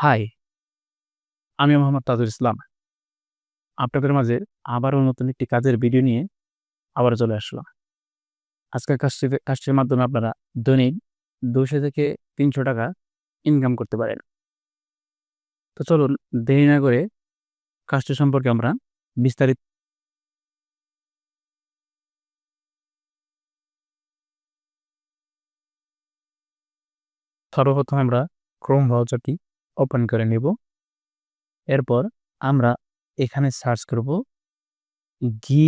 High. আমি মোহাম্মদ তাজুল ইসলাম। আপনাদের মাঝে আবারও নতুন একটি কাজের ভিডিও নিয়ে আবার চলে আসলাম। আজকের কাজটি, কাজটির মাধ্যমে আপনারা দৈনিক দুশো থেকে তিনশো টাকা ইনকাম করতে পারেন। তো চলুন দেরি না করে কাজটি সম্পর্কে আমরা বিস্তারিত সর্বপ্রথম আমরা ক্রোম ব্রাউজারটি ওপেন করে নিব। এরপর আমরা এখানে সার্চ করব গি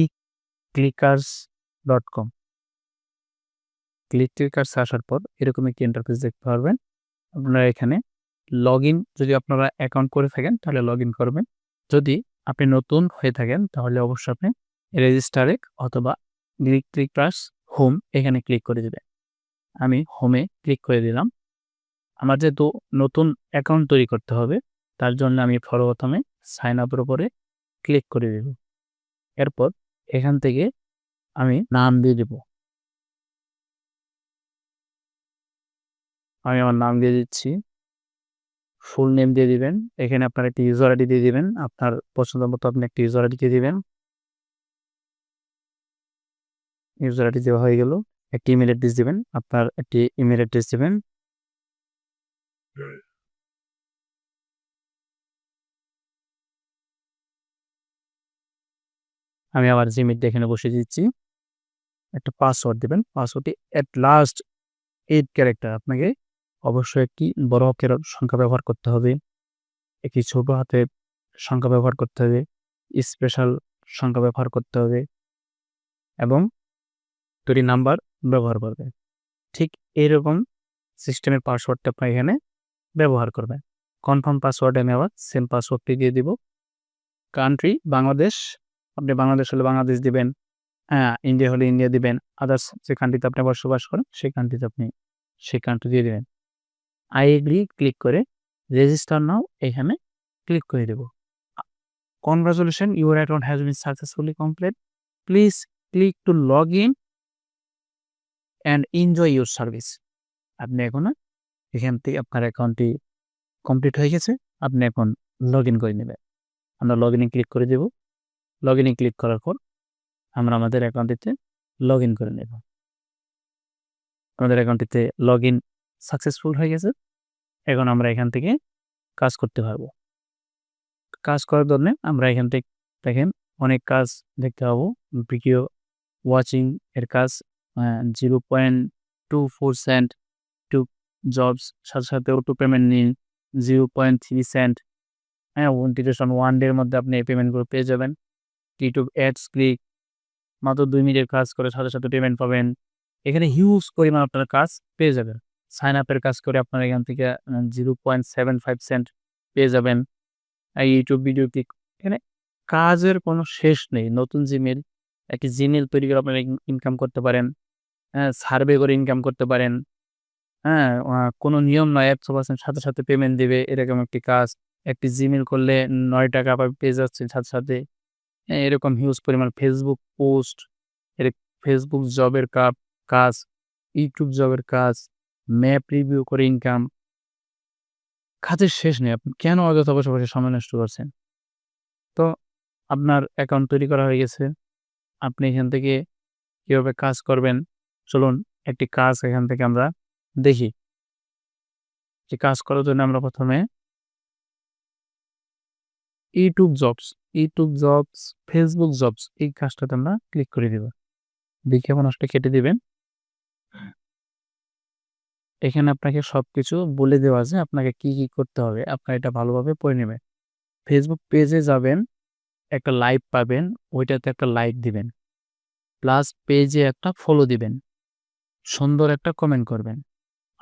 Clickers dot com click Clickers আসার পর এরকম একটি ইন্টারফেস দেখতে পারবেন। আপনারা এখানে লগ যদি আপনারা অ্যাকাউন্ট করে থাকেন তাহলে লগ করবেন। যদি আপনি নতুন হয়ে থাকেন তাহলে অবশ্যই আপনি রেজিস্টারে অথবা ক্লিক ক্লিকার্স হোম এখানে ক্লিক করে দেবেন। আমি হোমে ক্লিক করে দিলাম। আমার যেহেতু নতুন অ্যাকাউন্ট তৈরি করতে হবে, তার জন্য আমি সর্বপ্রথমে সাইন আপের উপরে ক্লিক করে দেব। এরপর এখান থেকে আমি নাম দিয়ে দেব। আমি আমার নাম দিয়ে দিচ্ছি। ফুল নেম দিয়ে দিবেন। এখানে আপনার একটি ইউজার আইডি দিয়ে দিবেন। আপনার পছন্দ মতো আপনি একটি ইউজার আইডি দিয়ে দিবেন। ইউজার আইডি দেওয়া হয়ে গেল। একটি ইমেল অ্যাড্রেস দিবেন। আপনার একটি ইমেল অ্যাড্রেস দিবেন। আমি আবার জিমিটটা এখানে বসে দিচ্ছি। একটা পাসওয়ার্ড দেবেন। পাসওয়ার্ডটি অ্যাট লাস্ট এইট ক্যারেক্টার আপনাকে অবশ্যই একটি বড় অক্ষের সংখ্যা ব্যবহার করতে হবে। একটি ছোট হাতের সংখ্যা ব্যবহার করতে হবে। স্পেশাল সংখ্যা ব্যবহার করতে হবে। এবং দুটি নাম্বার ব্যবহার করবে। ঠিক এরকম সিস্টেমের পাসওয়ার্ডটা আপনি এখানে ব্যবহার করবেন কনফার্ম পাসওয়ার্ড আমি আবার সেম পাসওয়ার্ডটি দিয়ে দিব। কান্ট্রি বাংলাদেশ, আপনি বাংলাদেশ হলে বাংলাদেশ দিবেন হ্যাঁ ইন্ডিয়া হলে ইন্ডিয়া দিবেন আদার্স যে কান্ট্রিতে আপনি বসবাস করেন, সেই কান্ট্রিতে আপনি সেই কান্ট্রি দিয়ে দেবেন। আই এগ্রি ক্লিক করে রেজিস্টার নাও এখানে ক্লিক করে দেব। Congratulation your account has been successfully complete please click to log in and enjoy your service আপনি এখন এখান থেকে আপনার অ্যাকাউন্টটি কমপ্লিট হয়ে গেছে, আপনি এখন লগ ইন করে নেবেন। আমরা লগ ইনে ক্লিক করে দেব। লগ ইনে ক্লিক করার পর আমরা আমাদের অ্যাকাউন্টটিতে লগ ইন করে নেব। আমাদের অ্যাকাউন্টটিতে লগ ইন সাকসেসফুল হয়ে গেছে। এখন আমরা এখান থেকে কাজ করতে পারব। কাজ করার জন্য আমরা এখান থেকে দেখেন অনেক কাজ দেখতে পাবো। ভিডিও ওয়াচিং এর কাজ zero point two four cent jobs সাথে সাথে অটো পেমেন্ট নিন জিরো পয়েন্ট থ্রি সেন্ট হ্যাঁ ডিউরেশন ওয়ান ডের মধ্যে আপনি এই পেমেন্টগুলো পেয়ে যাবেন। ইউটিউব অ্যাডস ক্লিক মাত্র দুই মিনিটের কাজ করে সাথে সাথে পেমেন্ট পাবেন। এখানে হিউজ পরিমাণ আপনার কাজ পেয়ে যাবেন। সাইন আপের কাজ করে আপনার এখান থেকে zero point seven five cent পেয়ে যাবেন। ইউটিউব ভিডিও ক্লিক এখানে কাজের কোনো শেষ নেই। নতুন জিমেল একটি জিমেল তৈরি করে আপনারা ইনকাম করতে পারেন। হ্যাঁ সার্ভে করে ইনকাম করতে পারেন। হ্যাঁ কোনো নিয়ম নয়। একশো পার্সেন্ট সাথে সাথে পেমেন্ট দেবে, এরকম একটি কাজ। একটি জিমেল করলে নয় টাকা পেয়ে যাচ্ছে সাথে সাথে। এরকম হিউজ পরিমাণ ফেসবুক পোস্ট এর ফেসবুক জবের কাপ, কাজ ইউটিউব জবের কাজ ম্যাপ রিভিউ করে ইনকাম কাজের শেষ নেই। আপনি কেন অযথা বসে বসে সময় নষ্ট করছেন? তো আপনার অ্যাকাউন্ট তৈরি করা হয়ে গেছে। আপনি এখান থেকে কীভাবে কাজ করবেন? চলুন, একটি কাজ এখান থেকে আমরা দেখি। যে কাজ করার জন্য আমরা প্রথমে YouTube jobs YouTube jobs Facebook jobs এই কাজটাতে আমরা ক্লিক করে দেব। বিজ্ঞাপন আসলে কেটে দিবেন। এখানে আপনাকে সব কিছু বলে দেওয়া আছে, আপনাকে কি কি করতে হবে, আপনার এটা ভালোভাবে পড়ে নেবেন। ফেসবুক পেজে যাবেন, একটা লাইভ পাবেন, ওইটাতে একটা লাইক দিবেন। প্লাস পেজে একটা ফলো দিবেন। সুন্দর একটা কমেন্ট করবেন।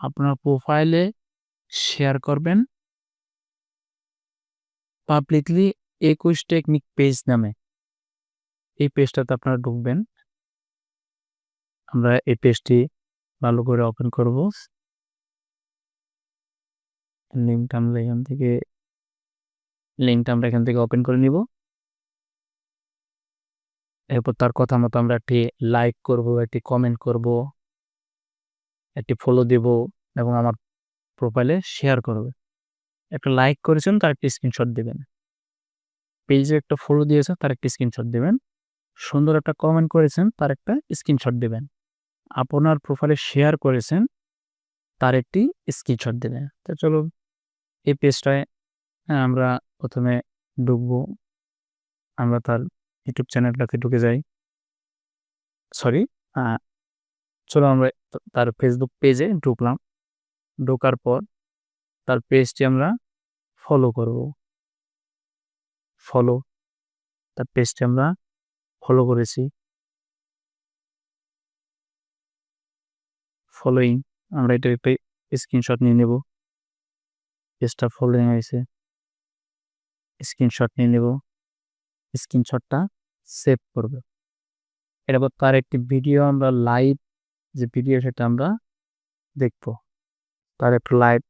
আপনার প্রোফাইলে শেয়ার করবেন। পাবলিকলি একুশ টেকনিক পেজ নামে এই পেজটাতে আপনারা ঢুকবেন। আমরা এই পেজটি ভালো করে ওপেন করব। লিঙ্কটা আমরা এখান থেকে লিঙ্কটা আমরা এখান থেকে ওপেন করে নিব। এরপর তার কথা মতো আমরা একটি লাইক করব, একটি কমেন্ট করব। একটি ফলো দেব এবং আমার প্রোফাইলে শেয়ার করবে। একটা লাইক করেছেন, তার একটা স্ক্রিনশট দেবেন। পেজে একটা ফলো দিয়েছেন তার একটা স্ক্রিনশট দেবেন। সুন্দর একটা কমেন্ট করেছেন, তার একটা স্ক্রিনশট দেবেন। আপনার প্রোফাইলে শেয়ার করেছেন, তার একটি স্ক্রিনশট দেবেন। তো চলো, এই পেজটায় আমরা প্রথমে ঢুকবো। আমরা তার ইউটিউব চ্যানেলটাতে ঢুকে যাই। সরি চলো আমরা তার ফেসবুক পেজে ঢুকলাম। ঢোকার পর তার পেজটি আমরা ফলো করব। ফলো তার পেজটি আমরা ফলো করেছি। ফলোইং আমরা এটা একটা স্ক্রিনশট নিয়ে নেব। পেজটা ফলোইং হয়েছে। স্ক্রিনশট নিয়ে নেব। স্ক্রিনশটটা সেভ করব। এরপর তার একটি ভিডিও আমরা লাইভ যে ভিডিও সেটা আমরা দেখব। তার একটু লাইভ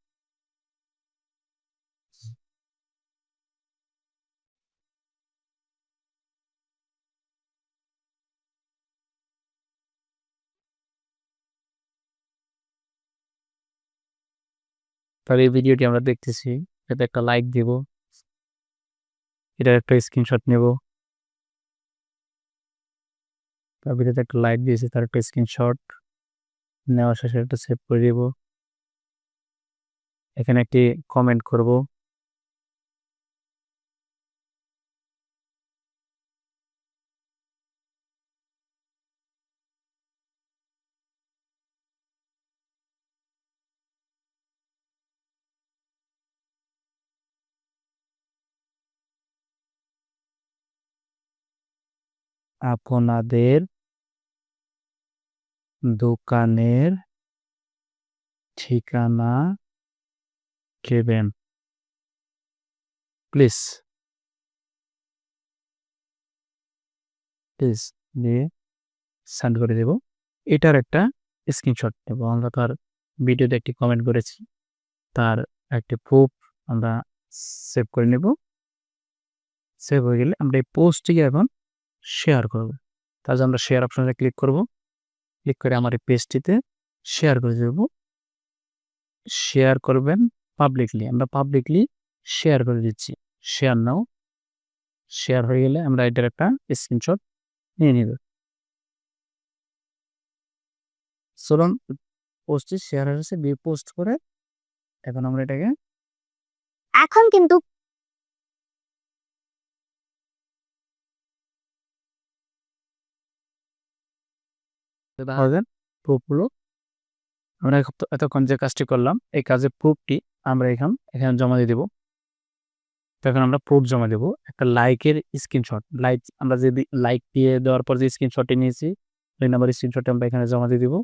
তার এই ভিডিওটি আমরা দেখতেছি। এতে একটা লাইক দিব। এটার একটা স্ক্রিনশট নেব। তার ভিডিওতে একটা লাইক দিয়েছি, তার একটা স্ক্রিনশট নেওয়া শেষে একটা সেভ করে দিব। এখানে একটি কমেন্ট করব। আপনাদের দোকানের ঠিকানা দেবেন প্লিজ। প্লিজ, দিয়ে সেন্ড করে দেব। এটার একটা স্ক্রিনশট নেব। আমরা তার ভিডিওতে একটি কমেন্ট করেছি। তার একটি প্রুফ আমরা সেভ করে নেব। সেভ হয়ে গেলে আমরা এই পোস্টটিকে এখন শেয়ার করব। তার আমরা শেয়ার অপশনে ক্লিক করব। ক্লিক করে আমার এই পেজটিতে শেয়ার করে দেব। শেয়ার করবেন পাবলিকলি আমরা পাবলিকলি শেয়ার করে দিচ্ছি। শেয়ার নাও শেয়ার হয়ে গেলে আমরা এটার একটা স্ক্রিনশট নিয়ে নিব। চলুন পোস্টটি শেয়ার হয়েছে বি পোস্ট করে এখন আমরা এটাকে এখন কিন্তু পাবেন প্রুফগুলো আমরা এতক্ষণ যে কাজটি করলাম, এই কাজের প্রুফটি আমরা এখান, এখানে জমা দিয়ে দেবো। তো এখন আমরা প্রুফ জমা দেবো। একটা লাইকের স্ক্রিনশট লাইক আমরা যে লাইক দিয়ে দেওয়ার পর যে স্ক্রিনশটটি নিয়েছি, দুই নাম্বার স্ক্রিনশটটি আমরা এখানে জমা দিয়ে দেবো।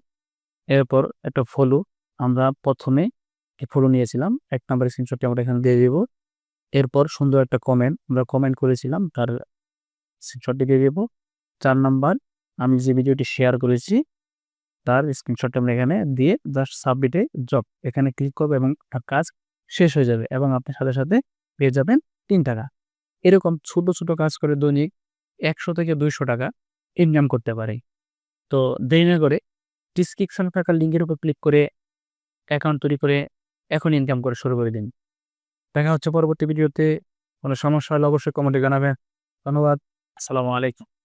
এরপর একটা ফলো আমরা প্রথমে ফলো নিয়েছিলাম, এক নাম্বার স্ক্রিনশটটি আমরা এখানে দিয়ে দেবো। এরপর সুন্দর একটা কমেন্ট আমরা কমেন্ট করেছিলাম, তার স্ক্রিনশটটি দিয়ে দেবো। চার নাম্বার আমি যে ভিডিওটি শেয়ার করেছি, তার স্ক্রিনশটটা আমরা এখানে দিয়ে জাস্ট সাবমিটে জব এখানে ক্লিক করব এবং কাজ শেষ হয়ে যাবে এবং আপনি সাথে সাথে পেয়ে যাবেন তিন টাকা। এরকম ছোট ছোট কাজ করে দৈনিক একশো থেকে দুইশো টাকা ইনকাম করতে পারে। তো দেরি না করে ডিসক্রিপশন থাকা লিঙ্কের উপর ক্লিক করে অ্যাকাউন্ট তৈরি করে এখন ইনকাম করে শুরু করে দিন। দেখা হচ্ছে পরবর্তী ভিডিওতে। কোনো সমস্যা হলে অবশ্যই কমেন্টে জানাবেন। ধন্যবাদ। আসসালামু আলাইকুম।